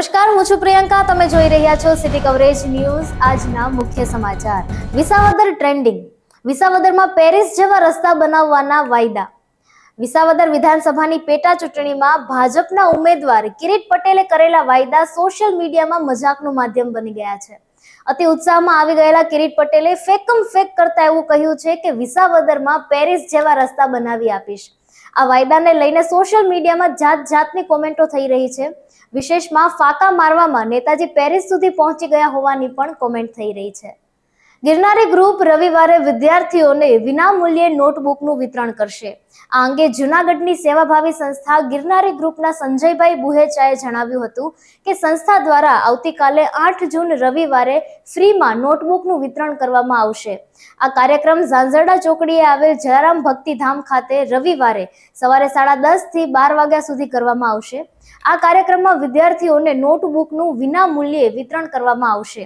નમસ્કાર, હું છું પ્રિયંકા. તમે જોઈ રહ્યા છો સિટી કવરેજ ન્યૂઝ આજના મુખ્ય સમાચાર. વિસાવદર ટ્રેન્ડિંગ વિસાવદરમાં પેરિસ જેવા રસ્તા બનાવવાના વાયદા. વિસાવદર વિધાનસભાની પેટા ચૂંટણીમાં ભાજપના ઉમેદવાર કિરીટ પટેલે કરેલા વાયદા સોશિયલ મીડિયામાં મજાકનું માધ્યમ બની ગયા છે. અતિ ઉત્સાહમાં આવી ગયેલા કિરીટ પટેલે ફેકમ ફેક કરતા એવું કહ્યું છે કે વિસાવદરમાં પેરિસ જેવા રસ્તા બનાવી આપીશ. આ વાયદાને લઈને સોશિયલ મીડિયામાં જાત જાતની કોમેન્ટો થઈ રહી છે. વિશેષમાં ફાકા મારવામાં નેતાજી પેરિસ સુધી પહોંચી ગયા હોવાની પણ કોમેન્ટ થઈ રહી છે. ગિરનારી ગ્રુપ રવિવારે વિદ્યાર્થીઓને વિનામૂલ્યે નોટબુકનું વિતરણ કરશે. આ અંગે જૂનાગઢની સેવાભાવી સંસ્થા ગિરનારી ગ્રુપના સંજયભાઈ બુહેચાએ જણાવ્યું હતું કે સંસ્થા દ્વારા આવતીકાલે આઠ જૂન રવિવારે ફ્રીમાં નોટબુકનું વિતરણ કરવામાં આવશે. આ કાર્યક્રમ ઝાંઝરડા ચોકડીએ આવેલ જલારામ ભક્તિધામ ખાતે રવિવારે સવારે સાડા થી બાર વાગ્યા સુધી કરવામાં આવશે. આ કાર્યક્રમમાં વિદ્યાર્થીઓને નોટબુકનું વિના મૂલ્યે વિતરણ કરવામાં આવશે.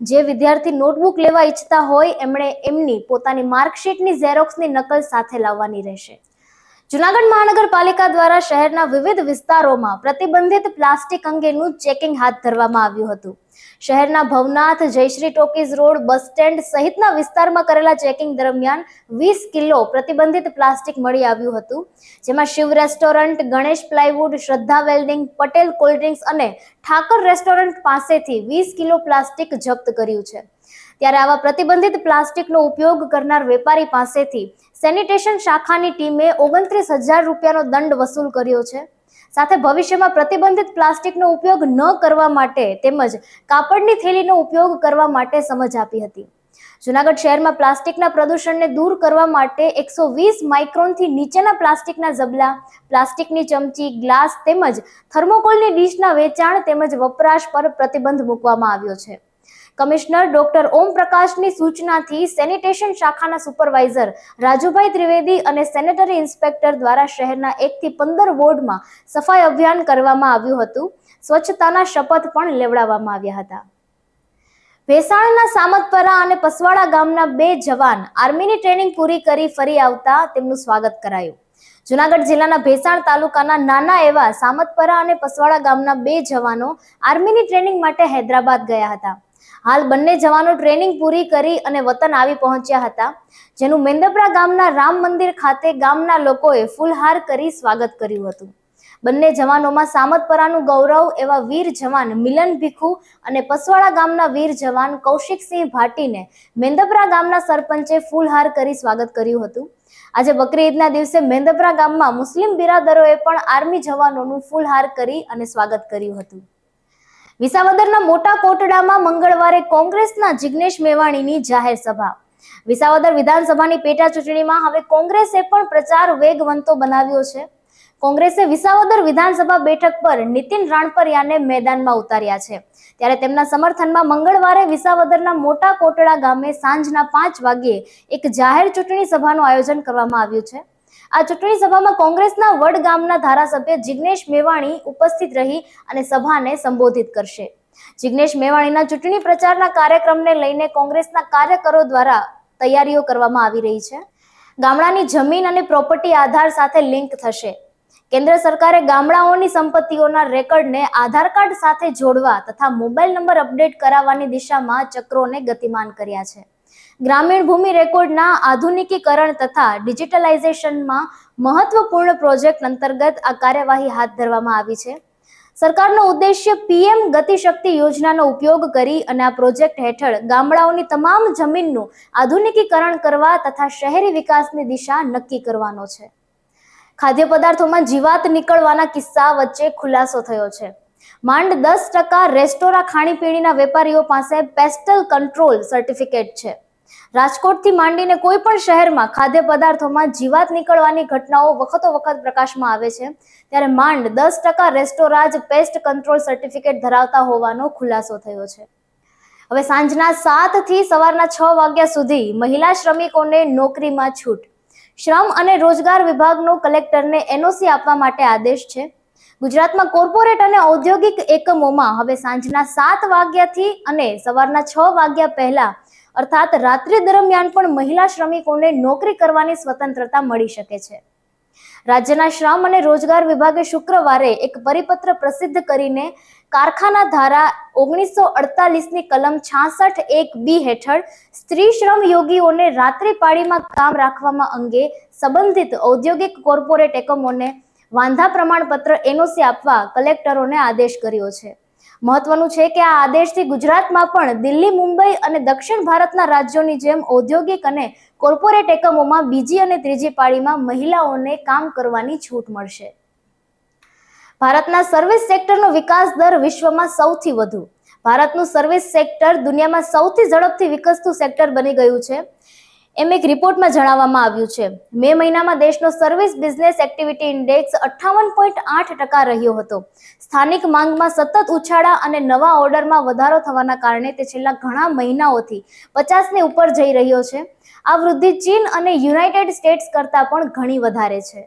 જે વિદ્યાર્થી નોટબુક લેવા ઈચ્છતા હોય, એમણે એમની પોતાની માર્કશીટની ઝેરોક્સની નકલ સાથે લાવવાની રહેશે. જુનાગઢ મહાનગરપાલિકા દ્વારા શહેરના વિવિધ વિસ્તારોમાં પ્રતિબંધિત પ્લાસ્ટિક અંગેનું ચેકિંગ હાથ ધરવામાં આવ્યું હતું. શહેરના Bhavnath, Jayshree talkies road, bus stand સહિતના વિસ્તારમાં કરેલા ચેકિંગ દરમિયાન વીસ કિલો પ્રતિબંધિત પ્લાસ્ટિક મળી આવ્યું હતું. જેમાં Shiv restaurant, Ganesh plywood, Shraddha welding, Patel cold drinks અને ઠાકર રેસ્ટોરન્ટ પાસેથી વીસ કિલો પ્લાસ્ટિક જપ્ત કર્યું છે. ત્યારે આવા પ્રતિબંધિત પ્લાસ્ટિકનો ઉપયોગ કરનાર વેપારી પાસેથી સેનિટેશન શાખાની ટીમે ઓગણત્રીસ હજાર રૂપિયાનો દંડ વસૂલ કર્યો છે. સાથે ભવિષ્યમાં પ્રતિબંધિત પ્લાસ્ટિકનો ઉપયોગ ન કરવા માટે તેમજ કાપડની થેલીનો ઉપયોગ કરવા માટે સમજ આપી હતી. જુનાગઢ શહેરમાં પ્લાસ્ટિકના પ્રદૂષણને દૂર કરવા માટે એકસો વીસ માઇક્રોનથી નીચેના પ્લાસ્ટિકના ઝબલા, પ્લાસ્ટિકની ચમચી, ગ્લાસ તેમજ થર્મોકોલની ડીશના વેચાણ તેમજ વપરાશ પર પ્રતિબંધ મૂકવામાં આવ્યો છે. કમિશનર ડોક્ટર ઓમ પ્રકાશની સૂચનાથી સેનિટેશન શાખાના સુપરવાઇઝર રાજુભાઈ ત્રિવેદી અને સેનેટરી ઇન્સ્પેક્ટર દ્વારા શહેરના એકથી પંદર વોર્ડમાં સફાઈ અભિયાન કરવામાં આવ્યું હતું. સ્વચ્છતાના શપથ પણ લેવડાવવામાં આવ્યા હતા. ભેસાણના સામતપરા અને પસવાડા ગામના બે જવાન આર્મીની ટ્રેનિંગ પૂરી કરી ફરી આવતા તેમનું સ્વાગત કરાયું. જુનાગઢ જિલ્લાના ભેસાણ તાલુકાના નાના એવા સામતપરા અને પસવાડા ગામના બે જવાનો આર્મીની ટ્રેનિંગ માટે હૈદરાબાદ ગયા હતા. હાલ બંને જવાનો ટ્રેનિંગ પૂરી કરી અને વતન આવી પહોંચ્યા હતા, જેનું મેંદપરા ગામના રામ મંદિર ખાતે ગામના લોકોએ ફૂલહાર કરી સ્વાગત કર્યું હતું. બંને જવાનોમાં સામતપરાનું ગૌરવ એવા વીર જવાન મિલન ભીખુ અને પસવાડા ગામના વીર જવાન કૌશિકસિંહ ભાટીને મેંદપરા ગામના સરપંચે ફૂલહાર કરી સ્વાગત કર્યું હતું. આજે બકરી ઈદના દિવસે મેંદપરા ગામમાં મુસ્લિમ બિરાદરોએ પણ આર્મી જવાનોનું ફૂલહાર કરી અને સ્વાગત કર્યું હતું. વિસાવદરના મોટા કોટડામાં મંગળવારે કોંગ્રેસના જિગ્નેશ મેવાણીની જાહેર સભા. વિસાવદર વિધાનસભાની પેટા ચૂંટણીમાં હવે કોંગ્રેસે પણ પ્રચાર વેગવંતો બનાવ્યો છે. કોંગ્રેસે વિસાવદર વિધાનસભા બેઠક પર નીતિન રાણપરિયાને મેદાનમાં ઉતાર્યા છે. ત્યારે તેમના સમર્થનમાં મંગળવારે વિસાવદરના મોટા કોટડા ગામે સાંજના પાંચ વાગ્યે એક જાહેર ચૂંટણી સભાનું આયોજન કરવામાં આવ્યું છે. આ ચૂંટણી સભામાં કોંગ્રેસના વડગામના ધારાસભ્ય જિગ્નેશ મેવાણી ઉપસ્થિત રહી અને સભાને સંબોધિત કરશે. જિગ્નેશ મેવાણીના ચૂંટણી પ્રચારના કાર્યક્રમને લઈને કોંગ્રેસના કાર્યકરો દ્વારા તૈયારીઓ કરવામાં આવી રહી છે. ગામડાની જમીન અને પ્રોપર્ટી આધાર સાથે લિંક થશે. કેન્દ્ર સરકારે ગામડાઓની સંપત્તિઓના રેકર્ડને આધાર કાર્ડ સાથે જોડવા તથા મોબાઈલ નંબર અપડેટ કરાવવાની દિશામાં ચક્રોને ગતિમાન કર્યા છે. ગ્રામીણ ભૂમિ રેકોર્ડના આધુનિકીકરણ તથા ડિજિટલાઇઝેશનમાં મહત્વપૂર્ણ પ્રોજેક્ટ અંતર્ગત આ કાર્યવાહી હાથ ધરવામાં આવી છે. સરકારનો ઉદ્દેશ્ય પીએમ ગતિશક્તિ યોજનાનો ઉપયોગ કરી અને આ પ્રોજેક્ટ હેઠળ ગામડાઓની તમામ જમીનનું આધુનિકીકરણ કરવા તથા શહેરી વિકાસની દિશા નક્કી કરવાનો છે. ખાદ્ય પદાર્થોમાં જીવાત નીકળવાના કિસ્સા વચ્ચે ખુલાસો થયો છે. માંડ દસ ટકા રેસ્ટોરાં ખાણીપીણીના વેપારીઓ પાસે પેસ્ટલ કંટ્રોલ સર્ટિફિકેટ છે. રાજકોટથી માંડીને કોઈ પણ શહેરમાં ખાદ્ય પદાર્થોમાં જીવાત નીકળવાની ઘટનાઓ વખતો વખત પ્રકાશમાં આવે છે. ત્યારે માંડ દસ ટકા રેસ્ટોરાજ પેસ્ટ કંટ્રોલ સર્ટિફિકેટ ધરાવતા હોવાનો ખુલાસો થયો છે. હવે સાંજના સાતથી સવારના છ વાગ્યા સુધી મહિલા શ્રમિકોને નોકરીમાં છૂટ. શ્રમ અને રોજગાર વિભાગનો કલેક્ટરને એનઓસી આપવા માટે આદેશ છે. ગુજરાતમાં કોર્પોરેટ અને ઔદ્યોગિક એકમોમાં હવે સાંજના સાત વાગ્યાથી અને સવારના છ વાગ્યા પહેલા અર્થાત રાત્રિ દરમિયાન પણ મહિલા શ્રમિકોને નોકરી કરવાની સ્વતંત્રતા મળી શકે છે. રાજ્યના શ્રમ અને રોજગાર વિભાગે શુક્રવારે એક પરિપત્ર પ્રસિદ્ધ કરીને કારખાના ધારા ઓગણીસો અડતાલીસની કલમ છાસઠ એક બી હેઠળ સ્ત્રી શ્રમ યોગીઓને રાત્રિ પાળીમાં કામ રાખવામાં અંગે સંબંધિત ઔદ્યોગિક કોર્પોરેટ એકમોને વાંધા પ્રમાણપત્ર એનઓસી આપવા કલેક્ટરોને આદેશ કર્યો છે. મહત્વનું છે કે આ આદેશથી ગુજરાતમાં પણ દિલ્હી, મુંબઈ અને દક્ષિણ ભારતના રાજ્યોની જેમ ઔદ્યોગિક અને કોર્પોરેટ એકમોમાં બીજી અને ત્રીજી પાળીમાં મહિલાઓને કામ કરવાની છૂટ મળશે. ભારતના સર્વિસ સેક્ટરનો વિકાસ દર વિશ્વમાં સૌથી વધુ. ભારતનું સર્વિસ સેક્ટર દુનિયામાં સૌથી ઝડપથી વિકસતું સેક્ટર બની ગયું છે. એમ એક રિપોર્ટમાં જણાવવામાં આવ્યું છે. મે મહિનામાં દેશનો સર્વિસ બિઝનેસ એક્ટિવિટી ઇન્ડેક્સ અઠ્ઠાવન પોઈન્ટ આઠ ટકા રહ્યો હતો. સ્થાનિક માંગમાં સતત ઉછાળા અને નવા ઓર્ડરમાં વધારો થવાના કારણે તે છેલ્લા ઘણા મહિનાઓથી પચાસની ઉપર જઈ રહ્યો છે. આ વૃદ્ધિ ચીન અને યુનાઇટેડ સ્ટેટ્સ કરતાં પણ ઘણી વધારે છે.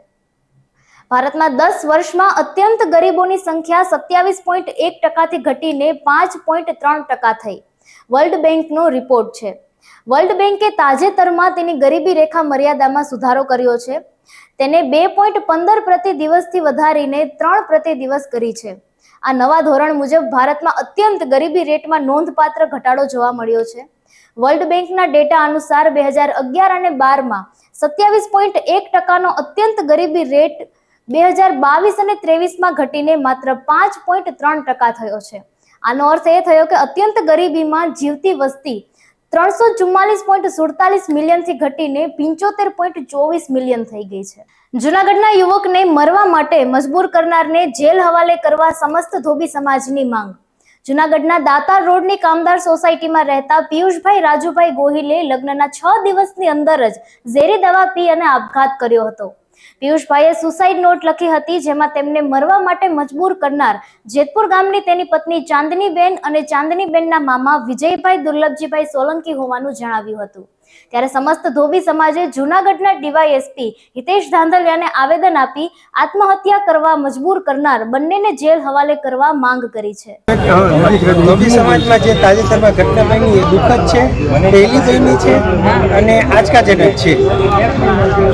ભારતમાં દસ વર્ષમાં અત્યંત ગરીબોની સંખ્યા સત્યાવીસ પોઈન્ટ એક ટકાથી ઘટીને પાંચ પોઈન્ટ ત્રણ ટકા થઈ. વર્લ્ડ બેંકનો રિપોર્ટ છે. વર્લ્ડ બેંકે તાજેતરમાં તેની ગરીબી રેખા મર્યાદામાં સુધારો કર્યો છે. તેને બે પોઈન્ટ પંદર પ્રતિ દિવસથી વધારીને ત્રણ પ્રતિ દિવસ કરી છે. આ નવા ધોરણ મુજબ ભારતમાં અત્યંત ગરીબી રેટમાં નોંધપાત્ર ઘટાડો જોવા મળ્યો છે. વર્લ્ડ બેંકના ડેટા અનુસાર બે હજાર અગિયાર અને બારમાં સત્યાવીસ પોઈન્ટ એક ટકાનો અત્યંત ગરીબી રેટ બે હજાર બાવીસ અને ત્રેવીસમાં ઘટીને માત્ર પાંચ પોઈન્ટ ત્રણ ટકા થયો છે. આનો અર્થ એ થયો કે અત્યંત ગરીબીમાં જીવતી વસ્તી ત્રણસો ચુમ્માલીસ પોઈન્ટ સુડતાલીસ મિલિયનથી ઘટીને પંચોતેર પોઈન્ટ ચોવીસ મિલિયન થઈ ગઈ છે. જુનાગઢના યુવકને મરવા માટે મજબૂર કરનારને જેલ હવાલે કરવા સમસ્ત ધોબી સમાજની માંગ. જુનાગઢના દાતાર રોડની કામદાર સોસાયટીમાં રહેતા પિયુષભાઈ રાજુભાઈ ગોહિલે લગ્નના છ દિવસની અંદર જ ઝેરી દવા પી અને આપઘાત કર્યો હતો. પિયુષભાઈએ સુસાઇડ નોટ લખી હતી, જેમાં તેમને મરવા માટે મજબૂર કરનાર જેતપુર ગામની તેની પત્ની ચાંદનીબેન અને ચાંદનીબેનના મામા વિજયભાઈ દુર્લભજીભાઈ સોલંકી હોવાનું જણાવ્યું હતું. ત્યારે સમસ્ત ધોબી સમાજે જૂનાગઢના ડીવાયએસપી હિતેશ ધાંધલિયાને આવેદન આપી આત્મહત્યા કરવા મજબૂર કરનાર બંનેને જેલ હવાલે કરવા માંગ કરી છે. ધોબી સમાજમાં જે તાજેતરમાં ઘટના બની એ દુઃખદ છે, પહેલી બની છે અને આંચકાજનક છે.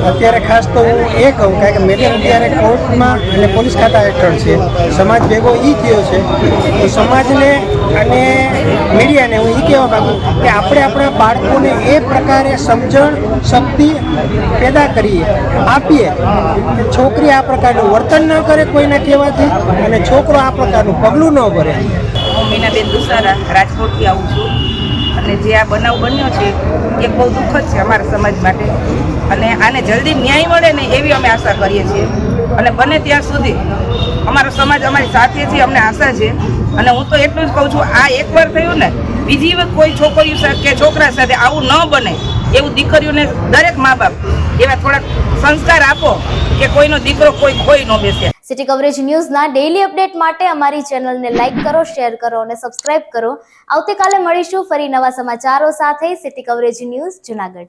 અત્યારે ખાસ તો હું એ કહું, કારણ કે મેડમ અત્યારે કોર્ટમાં અને પોલીસ ખાતા હેઠળ છે. સમાજ ભેગો એ થયો છે. તો સમાજને અને મીડિયાને હું એ કહેવા માગું કે આપણે આપણા બાળકોને એ પ્રકારે સમજણ, શક્તિ પેદા કરીએ, આપીએ. છોકરી આ પ્રકારનું વર્તન ન કરે કોઈના કહેવાથી અને છોકરો આ પ્રકારનું પગલું ન ભરે. હું મીનાબેન દુસારા, રાજકોટથી આવું છું. અને જે આ બનાવ બન્યો છે, એ બહુ દુઃખદ છે અમારા સમાજ માટે. અને આને જલ્દી ન્યાય મળે ને એવી અમે આશા કરીએ છીએ. અને બને ત્યાં સુધી અમારો સમાજ અમારી સાથે છે, અમને આશા છે. અને હું તો એટલું જ કહું છું, આ એકવાર થયું ને, બીજી વખત કોઈ છોકરીઓ કે છોકરા સાથે આવું ન બને, એવું દીકરીઓને દરેક મા બાપ એવા થોડાક સંસ્કાર આપો કે કોઈનો દીકરો કોઈ ખોઈ ન બેસે. સિટી કવરેજ ન્યૂઝના ડેઈલી અપડેટ માટે અમારી ચેનલને લાઇક કરો શેર કરો અને સબસ્ક્રાઇબ કરો. આવતીકાલે મળીશું ફરી નવા સમાચારો સાથે સિટી કવરેજ ન્યૂઝ જુનાગઢ.